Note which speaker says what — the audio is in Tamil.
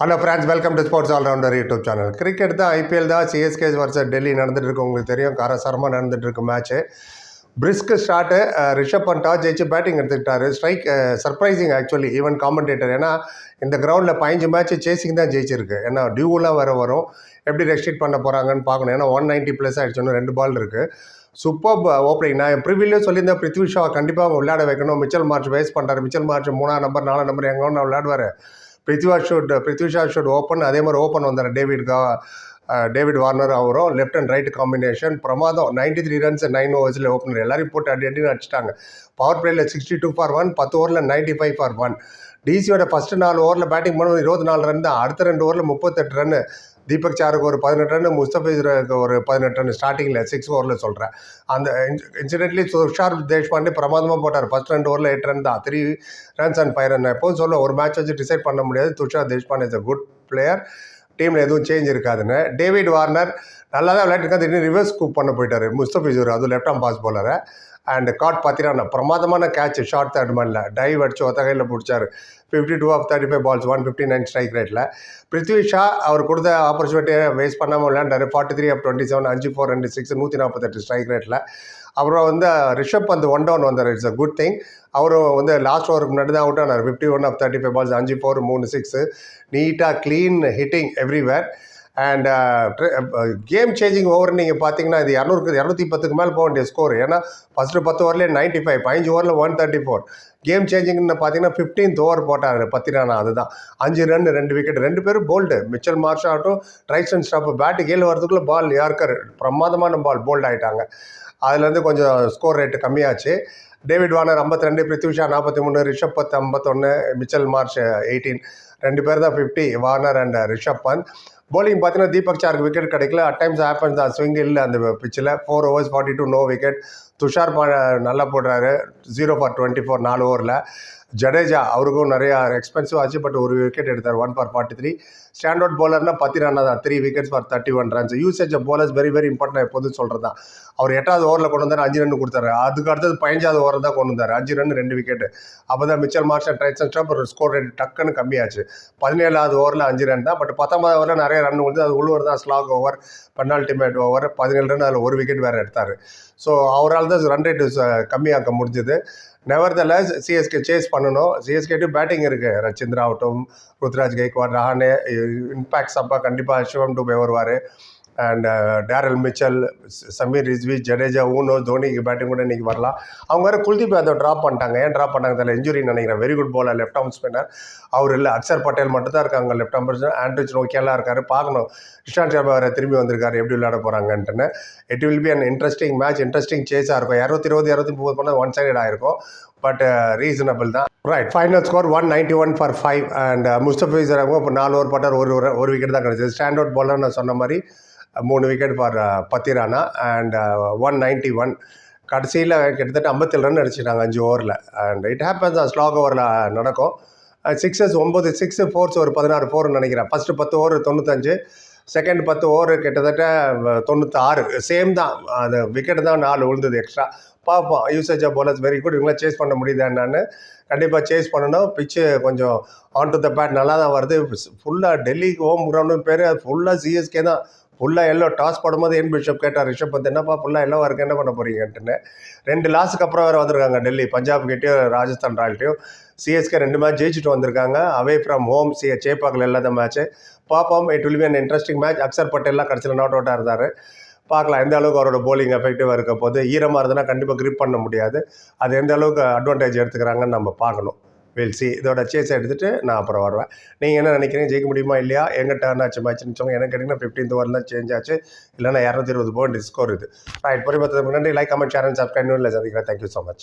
Speaker 1: Hello friends welcome to sports allrounder YouTube channel cricket தான் ஐபிஎல் தான் சிஎஸ்கே வர்சஸ் டெல்லி நடந்துட்டு இருக்கு. உங்களுக்கு தெரியும் கரசரமாக நடந்துட்டு இருக்கு match brisk start Rishabh Pant toss ஜெயிச்சு batting எடுத்துக்கிட்டாரு. Strike surprising actually even commentator ஏன்னா இந்த கிரவுண்டில் பதினஞ்சு மேட்ச் சேசிங் தான் ஜெயிச்சிருக்கு. ஏன்னா டியூலாம் வேறு வரும். எப்படி ரெஸ்ட்ரிக்ட் பண்ண போகிறாங்கன்னு பார்க்கணும். ஏன்னா ஒன் நைன்ட்டி ப்ளஸ் ஆகிடுச்சு ரெண்டு பால் இருக்குது சூப்பர் ஓப்பனிங் நான் ப்ரிவியூலே சொல்லியிருந்தேன் பிருத்வி ஷா கண்டிப்பாக விளையாட வைக்கணும். மிச்சல் மார்ச் வேஸ்ட் பண்ணுறாரு மிச்சல் மார்ச் மூணாம் நம்பர் நாலாம் நம்பர் எங்கே ஒன்று விளையாடுவார். Prithvi Shaw should Prithvi Shaw should open அதே மாதிரி ஓப்பன் வந்தார். டேவிட் கா டேவிட் வார்னர் அவரும் லெஃப்ட் அண்ட் ரைட் காம்பினேஷன் பிரமாதம். நைன்டி த்ரீ ரன்ஸ் நைன் ஓவர்ஸில் ஓப்பனர் எல்லாரையும் போட்டு அடி அடின்னு அடிச்சிட்டாங்க. பவர் பிளேயில் சிக்ஸ்டி டூ ஃபார் ஒன் பத்து ஓவரில் நைன்டி ஃபைவ் ஃபார் ஒன் டிசியோட ஃபஸ்ட்டு நாலு ஓவரில் பேட்டிங் பண்ணும்போது இருபத்தி நாலு ரன் தான். அடுத்த ரெண்டு ஓவரில் முப்பத்தெட்டு ரன் தீபக் சாருக்கு ஒரு பதினெட்டு ரன் முஸ்தபிசருக்கு ஒரு பதினெட்டு ரன் ஸ்டார்டிங்கில் சிக்ஸ் ஓவரில் சொல்கிறேன் அந்த இன்சிடென்ட்லி துஷார் தேஷ்பாண்டே பிரமாதமாக போட்டார். ஃபஸ்ட் ரெண்டு ஓவரில் எயிட் ரன் தான். Three runs and five run எப்போதும் சொல்ல ஒரு மேட்ச் வச்சு டிசைட் பண்ண முடியாது. Tushar Deshpande is a good player டீமில் எதுவும் சேஞ்ச் இருக்காதுன்னு. டேவிட் வார்னர் நல்லா தான் விளையாட்டுருக்காது திடீர்னு ரிவர்ஸ் கூப் பண்ண போயிட்டார். முஸ்தபிசூர் அதுவும் left arm pass போலரை and caught பார்த்தீங்கன்னா பிரமாதமான கேட்ச் ஷார்ட் தேர்ட் மேனில் டைவ் அடிச்சு ஒத்தகையில் பிடிச்சார். Fifty two of thirty five balls one fifty nine strike ரேட்டில் பிருத்வி ஷா அவர் கொடுத்த ஆப்பர்ச்சுனிட்டியை வேஸ்ட் பண்ணாமல் விளையாண்டார். Forty three of twenty seven அஞ்சு ஃபோர் ரெண்டு சிக்ஸ் நூற்றி நாற்பத்தெட்டு ஸ்ட்ரைக் ரேட்டில் அப்புறம் வந்து ரிஷப் பந்த் ஒன் டவுன் வந்தார். இட்ஸ் அ குட் திங் அவரும் வந்து லாஸ்ட் ஓவருக்கு முன்னாடி தான் அவுட் ஆனார். Fifty one of thirty five balls அஞ்சு ஃபோர் மூணு சிக்ஸு நீட்டாக clean hitting everywhere and game changing over நீங்கள் பார்த்தீங்கன்னா இது இரநூறுக்கு இரநூத்தி பத்துக்கு மேலே போக வேண்டிய ஸ்கோர் ஏன்னா ஃபஸ்ட்டு பத்து ஓவர்லேயே நைன்ட்டி ஃபைவ் பதினஞ்சு ஓவரில் ஒன் தேர்ட்டி ஃபோர் கேம் சேஞ்சிங்னு பார்த்தீங்கன்னா ஃபிஃப்டீன்த் ஓவர் போட்டார் பத்து அதுதான். அஞ்சு ரன் ரெண்டு விக்கெட் ரெண்டு பேரும் போல்டு மிச்சல் மார்ஷ் ஆகட்டும் ட்ரைசன் ஸ்டாப் பேட்டு கீழே வரதுக்குள்ளே பால் யார்க்கர் பிரமாதமான பால் போல்ட் ஆகிட்டாங்க அதுலேருந்து கொஞ்சம் ஸ்கோர் ரேட்டு கம்மியாச்சு. டேவிட் வார்னர் 52 ரெண்டு பிருத்விஷா நாற்பத்தி மூணு ரிஷப் பத் ஐம்பத்தொன்று மிச்சல் மார்ச் எயிட்டீன். ரெண்டு பேர் தான் fifty Warner and Rishabh Pant. Bowling பார்த்தீங்கன்னா தீபக் சாருக்கு விக்கெட் கிடைக்கல. அட் டைம்ஸ் ஆப்பன்ஸ் தான். ஸ்விங் இல்லை அந்த பிச்சில் four overs forty two no wicket Tushar நல்லா போடுறாரு. ஜீரோ ஃபார் டுவெண்ட்டி ஃபோர் நாலு ஓவரில் ஜடேஜா அவருக்கும் நிறையா எக்ஸ்பென்சிவ் ஆச்சு பட் ஒரு விக்கெட் எடுத்தார். One for forty three stand out பவுலர்னா பத்து ரன் தான் three wickets for thirty one runs usage of very very important எப்போதும் சொல்கிறது தான். அவர் எட்டாவது ஓவரில் கொண்டு வந்தார் அஞ்சு ரன் கொடுத்தாரு. அதுக்கு அடுத்தது பதினஞ்சாவது ஓவர் தான் கொண்டு வந்தார். அஞ்சு ரன் ரெண்டு விக்கெட் அப்போ தான் மிச்சல் மார்ஷன் ட்ரைசன் ஸ்டாப் ஒரு ஸ்கோர் ரேட் டக்குன்னு கம்மியாச்சு. பதினேழாவது ஓவரில் அஞ்சு ரன் தான். பட் பத்தொன்பதாவது ஓவரில் நிறைய ரன் வந்து அது உள்ளூர் தான். ஸ்லாக் ஓவர் பெனால்டிமேட் ஓவர் பதினேழு ரன் அதில் ஒரு விக்கெட் வேறு எடுத்தார். ஸோ அவரால் தான் ரன் ரேட் கம்மியாக்க முடிஞ்சது. நெவர்தல சிஎஸ்கே சேஸ் பண்ணணும் சிஎஸ்கே பேட்டிங் இருக்குது ரச்சிந்திரா ஆகட்டும் ருத்ராஜ் கைக்வாட் ரஹானே இம்பேக்ட் சப்பா கண்டிப்பாக சிவம் டூபே வருவார் and Daryl Mitchell Sameer Rizvi Jadeja ஊனோ தோனிக்கு பேட்டிங் கூட இன்றைக்கி வரலாம். அவங்க வேறு குல்தீப் யாதவ் ட்ராப் பண்ணிட்டாங்க. ஏன் ட்ராப் பண்ணாங்க தெரியல. இன்ஜுரி நினைக்கிறேன். Very good bowler left arm spinner அவர் இல்லை. அக்ஷர் பட்டேல் மட்டும் தான் இருக்காங்க லெஃப்ட் ஆர்ம் ஆண்ட்ரிச் நோக்கியெல்லாம் இருக்காரு. பார்க்கணும். இஷாந்த் சர்மா வேறு திரும்பி வந்திருக்காரு. எப்படி விளையாட போகிறாங்கன்ட்டுன்னு it will be an interesting match interesting சேஸாக இருக்கும். இரநூத்தி இருபது இரநூத்தி முப்பது பண்ணால் ஒன் சைடட் ஆயிருக்கும் பட் ரீசனபிள் தான். Right final score one ninety one for five and Mustafizur அவங்க இப்போ நாலு ஓவர் போட்டார் ஒரு ஒரு- ஒரு விக்கெட் தான் கிடச்சிது. ஸ்டாண்ட் அவுட் பாலர் நான் சொன்ன மாதிரி மூணு wicket for Pathirana. And one ninety one கடைசியில் கிட்டத்தட்ட ஐம்பத்தேழு ரன் அடிச்சிட்டாங்க அஞ்சு ஓவரில் அண்ட் இட் ஹேப்பன்ஸ் ஸ்லாக் ஓவரில் நடக்கும். சிக்ஸஸ் ஒம்பது சிக்ஸு ஃபோர்ஸ் ஒரு பதினாறு ஃபோர்னு நினைக்கிறேன். ஃபஸ்ட்டு பத்து ஓவர் தொண்ணூத்தஞ்சு. செகண்ட் பத்து ஓவர் கிட்டத்தட்ட தொண்ணூற்றி ஆறு சேம் தான். அந்த விக்கெட் தான் நாலு விழுந்தது எக்ஸ்ட்ரா பார்ப்போம். Usage of bowlers very good இவங்களாம் சேஸ் பண்ண முடியுதா என்னன்னு. கண்டிப்பாக சேஸ் பண்ணணும். பிச்சு கொஞ்சம் ஆன் டு த பேட் நல்லா தான் வருது ஃபுல்லாக டெல்லி ஹோம் கிரவுண்டுன்னு பேர். அது ஃபுல்லாக சிஎஸ்கே தான். ஃபுல்லாக எல்லோ டாஸ் போடும்போது என் பிஷப் கேட்டார் ரிஷப் பந்த் என்னப்பா ஃபுல்லாக எல்லோ இருக்கு என்ன பண்ண போறீங்கன்ட்டுன்னு. ரெண்டு லாஸ்ட்டுக்கு அப்புறம் வேறு வந்திருக்காங்க டெல்லி பஞ்சாப் கிட்டேயும் ராஜஸ்தான் ராயல்ட்டையும் சிஎஸ்கே ரெண்டு மேட்ச் ஜெயிச்சுட்டு வந்திருக்காங்க. அவே ஃப்ரம் ஹோம் சி சேப்பாக்கில் இல்லாத மேட்ச்சு பார்ப்போம் it will be an interesting match Axar பட்டேல்லாம் கடைசியில் நாட் அவுட்டாக இருந்தார். பார்க்கலாம் எந்த அளவுக்கு அவரோட போலிங் எஃபெக்டிவாக இருக்க போது ஈரமாக இருந்ததுன்னா கண்டிப்பாக க்ரிப் பண்ண முடியாது. அது எந்த அளவுக்கு அட்வான்டேஜ் எடுத்துக்கிறாங்கன்னு நம்ம பார்க்கணும். வில் சி இதோட சேஸ் எடுத்துகிட்டு நான் அப்புறம் வருவேன். நீங்கள் என்ன நினைக்கிறீங்க? ஜெயிக்க முடியுமா? இல்லையா? எங்கள் டர்ன் ஆச்சு மேட்ச்னு சொல்லுங்க. எனக்கு கேட்டிங்கன்னா ஃபிஃப்டீன்த் ஓவரில் சேஞ்ச் ஆச்சு. இல்லைன்னா இரநூத்தி இருபது பாயிண்ட் ஸ்கோர் இது. ரைட் பொறுப்பத்துக்கு முன்னாடி like comment share and subscribe இல்லை சந்திக்கிறேன். Thank you so much